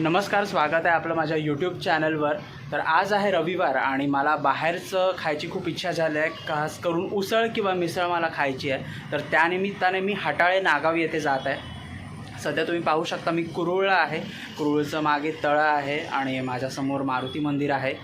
नमस्कार स्वागत आहे आपलं माझ्या यूट्यूब चॅनलवर तर आज आहे रविवार आणि मला बाहेरचं खायची खूप इच्छा झाली आहे खास करून उसळ किंवा मिसळ मला खायची आहे. तर त्यानिमित्ताने मी हटाळे नागाव येथे जात आहे. सध्या तुम्ही पाहू शकता मी कुरुळ आहे. कुरुळचं मागे तळं आहे आणि माझ्यासमोर मारुती मंदिर आहे.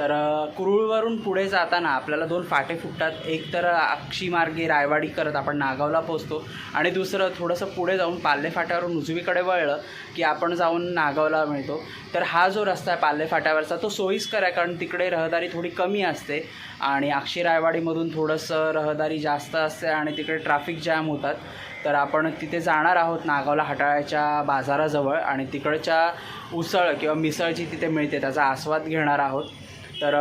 तर कुरुळवरून पुढे जाताना आपल्याला दोन फाटे फुटतात. एक तर अक्षी मार्गे रायवाडी करत आपण नागावला पोचतो आणि दुसरं थोडंसं पुढे जाऊन पाल्ले फाट्यावरून उजवीकडे वळलं की आपण जाऊन नागावला मिळतो. तर हा जो रस्ता आहे पाल्ले फाट्यावरचा तो सोयीस्कर आहे कारण तिकडे रहदारी थोडी कमी असते आणि अक्षी रायवाडीमधून थोडंसं रहदारी जास्त असते आणि तिकडे ट्रॅफिक जॅम होतात. तर आपण तिथे जाणार आहोत नागावला हाटाळ्याच्या बाजाराजवळ आणि तिकडच्या उसळ किंवा मिसळ जी तिथे मिळते त्याचा आस्वाद घेणार आहोत. तर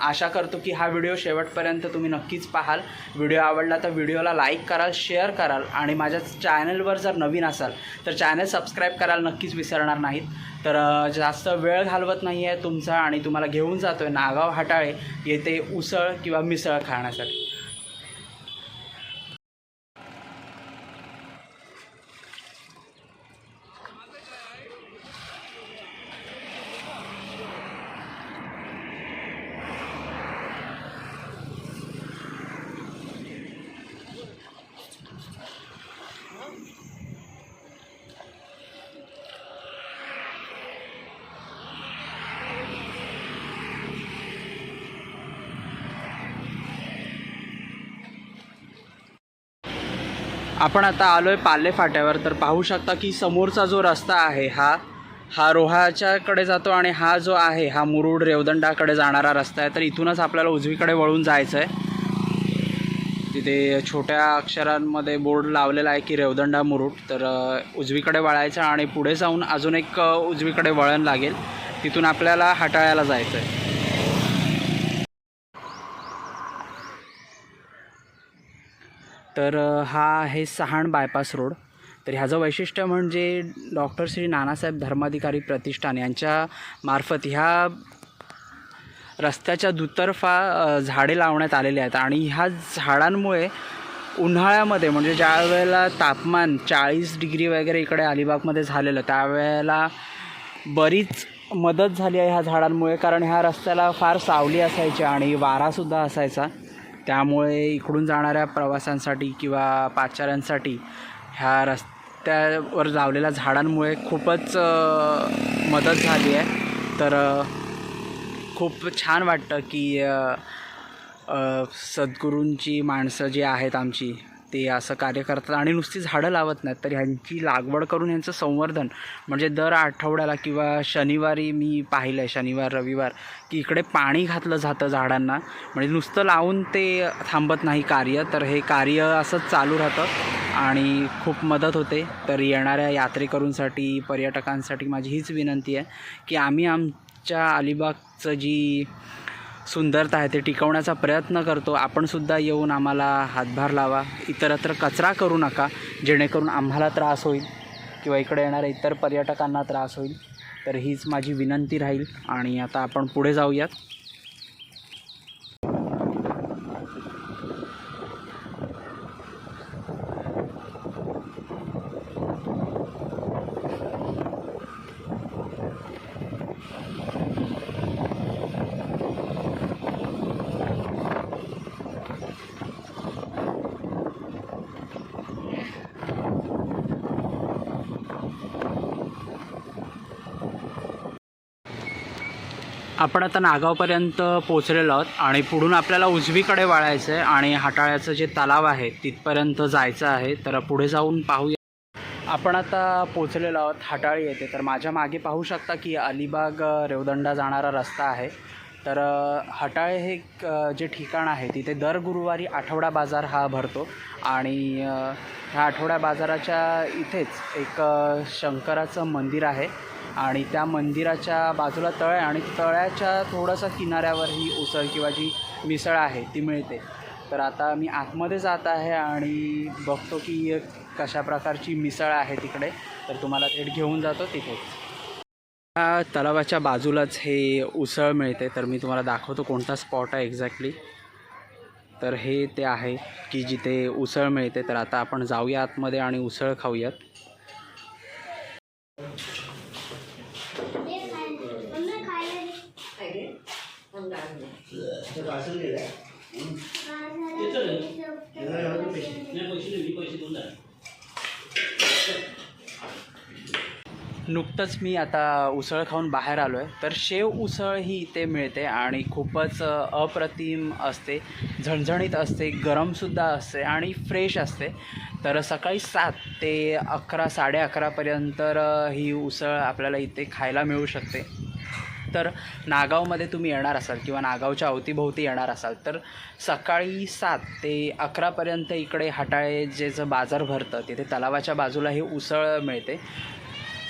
आशा करतो की हा व्हिडिओ शेवटपर्यंत तुम्ही नक्कीच पाहाल. व्हिडिओ आवडला तर व्हिडिओला लाईक कराल शेअर कराल आणि माझ्या चॅनलवर जर नवीन असाल तर चॅनल सबस्क्राईब करायला नक्कीच विसरणार नाहीत. तर जास्त वेळ घालवत नाही आहे तुमचा आणि तुम्हाला घेऊन जातो आहे नागाव हाटाळे येथे उसळ किंवा मिसळ खाण्यासाठी. आपण आता आलो आहे पाले फाट्यावर. तर पाहू शकता की समोरचा जो रस्ता आहे हा हा रोहाच्याकडे जातो आणि हा जो आहे हा मुरुड रेवदंडाकडे जाणारा रस्ता आहे. तर इथूनच आपल्याला उजवीकडे वळून जायचं आहे तिथे छोट्या अक्षरांमध्ये बोर्ड लावलेला आहे की रेवदंडा मुरुड. तर उजवीकडे वळायचं आणि पुढे जाऊन अजून एक उजवीकडे वळण लागेल. तिथून आपल्याला हाटाळ्याला जायचं आहे तर हा आहे सहाण बायपास रोड तर ह्याचं वैशिष्ट्य म्हणजे डॉक्टर श्री नानासाहेब धर्माधिकारी प्रतिष्ठान यांच्या मार्फत ह्या रस्त्याच्या दुतर्फा झाडे लावण्यात आलेली आहेत. आणि ह्या झाडांमुळे उन्हाळ्यामध्ये म्हणजे ज्या वेळेला तापमान चाळीस डिग्री वगैरे इकडे अलिबागमध्ये झालेलं त्यावेळेला बरीच मदत झाली आहे ह्या झाडांमुळे. कारण ह्या रस्त्याला फार सावली असायची आणि वारासुद्धा असायचा. त्यामुळे इकडून जाणाऱ्या प्रवाशांसाठी किंवा पाचाऱ्यांसाठी ह्या रस्त्यावर लावलेल्या झाडांमुळे खूपच मदत झाली आहे. तर खूप छान वाटतं की सद्गुरूंची माणसं जी आहेत आमची ते असं कार्य करतात आणि नुसती झाडं लावत नाहीत तर ह्यांची लागवड करून ह्यांचं संवर्धन म्हणजे दर आठवड्याला किंवा शनिवारी मी पाहिलं आहे शनिवार रविवार की इकडे पाणी घातलं जातं झाडांना म्हणजे नुसतं लावून ते थांबत नाही कार्य तर हे कार्य असंच चालू राहतं आणि खूप मदत होते. तर येणाऱ्या यात्रेकरूंसाठी पर्यटकांसाठी माझी हीच विनंती आहे की आम्ही आमच्या अलिबागचं जी सुंदरता आहे ते टिकवण्याचा प्रयत्न करतो. आपणसुद्धा येऊन आम्हाला हातभार लावा. इतरत्र कचरा करू नका. जेणेकरून आम्हाला त्रास होईल किंवा इकडे येणाऱ्या इतर पर्यटकांना त्रास होईल. तर हीच माझी विनंती राहील आणि आता आपण पुढे जाऊयात. आपण आता नागावपर्यंत पोचलेलो आहोत आणि पुढून आपल्याला उजवीकडे वळायचं आहे आणि हाटाळ्याचं जे तलाव आहे तिथपर्यंत जायचं आहे. तर पुढे जाऊन पाहूया. आपण आता पोचलेलो आहोत हाटाळी येथे. तर माझ्या मागे पाहू शकता की अलिबाग रेवदंडा जाणारा रस्ता आहे. तर हटाळे हे एक, जे ठिकाण आहे तिथे दर गुरुवारी आठवडा बाजार हा भरतो. आणि ह्या आठवड्या बाजाराच्या इथेच एक शंकराचं मंदिर आहे. आणि त्या मंदिराच्या बाजूला तळ आहे आणि तळ्याच्या थोडंसं किनाऱ्यावर ही उसळ किंवा जी मिसळ आहे ती मिळते. तर आता मी आतमध्ये जात आहे आणि बघतो की कशा प्रकारची मिसळ आहे तिकडे. तर तुम्हाला थेट घेऊन जातो तिथेच त्या तलावाच्या बाजूलाच हे उसळ मिळते. तर मी तुम्हाला दाखवतो कोणता स्पॉट आहे एक्झॅक्टली तर हे ते आहे की जिथे उसळ मिळते. तर आता आपण जाऊया आतमध्ये आणि उसळ खाऊयात. नुकतंच मी आता उसळ खाऊन बाहेर आलो आहे तर शेव उसळ ही इथे मिळते आणि खूपच अप्रतिम असते. झणझणीत असते गरमसुद्धा असते आणि फ्रेश असते. तर सकाळी सात ते अकरा साडे अकरापर्यंत ही उसळ आपल्याला इथे खायला मिळू शकते. तर नागावमध्ये तुम्ही येणार असाल किंवा नागावच्या अवतीभोवती येणार असाल तर सकाळी सात ते अकरापर्यंत इकडे हाटाळे जे जे बाजार भरतं तिथे तलावाच्या बाजूला हे उसळ मिळते.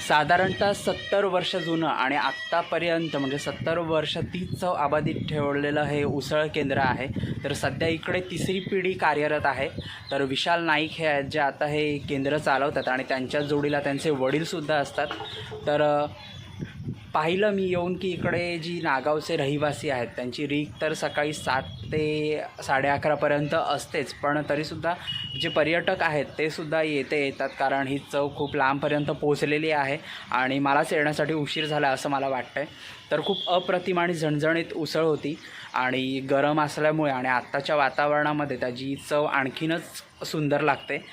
साधारणतः सत्तर वर्ष जुनं आणि आत्तापर्यंत म्हणजे सत्तर वर्ष तीच चव आबादीत ठेवलेलं हे उसळ केंद्र आहे. तर सध्या इकडे तिसरी पिढी कार्यरत आहे. तर विशाल नाईक हे आहेत जे आता हे केंद्र चालवतात आणि त्यांच्या जोडीला त्यांचे वडीलसुद्धा असतात. तर पाहिलं मी येऊन की इकडे जी नागावचे रहिवासी आहेत त्यांची रीक तर सकाळी सात ते साडे अकरापर्यंत असतेच. पण तरीसुद्धा जे पर्यटक आहेत ते सुद्धा येते येतात कारण ही चव खूप लांबपर्यंत पोचलेली आहे आणि मलाच येण्यासाठी उशीर झाला असं मला वाटतं आहे तर खूप अप्रतिम आणि झणझणीत उसळ होती आणि गरम असल्यामुळे आणि आत्ताच्या वातावरणामध्ये त्याची चव आणखीनच सुंदर लागते.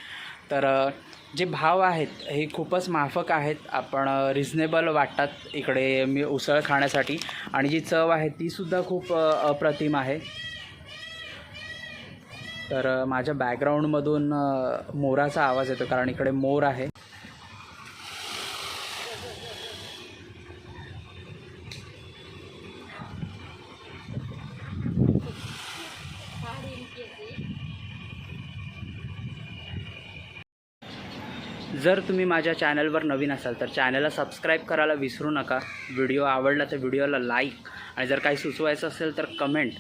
तर जे भाव आहेत हे खूपच माफक आहेत. आपण रिझनेबल वाटतात इकडे मी उसळ खाण्यासाठी. आणि जी चव आहे तीसुद्धा खूप अप्रतिम आहे. तर माझ्या बॅकग्राऊंडमधून मोराचा आवाज येतो कारण इकडे मोर आहे. जर तुम्ही माझ्या चॅनलवर नवीन असाल तर चॅनलला सबस्क्राईब करायला विसरू नका. व्हिडिओ आवडला तर व्हिडिओला लाईक आणि जर काही सुचवायचं असेल तर कमेंट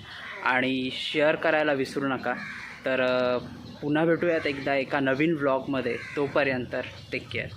आणि शेअर करायला विसरू नका. तर पुन्हा भेटूयात एकदा एका नवीन व्लॉगमध्ये तोपर्यंत टेक केअर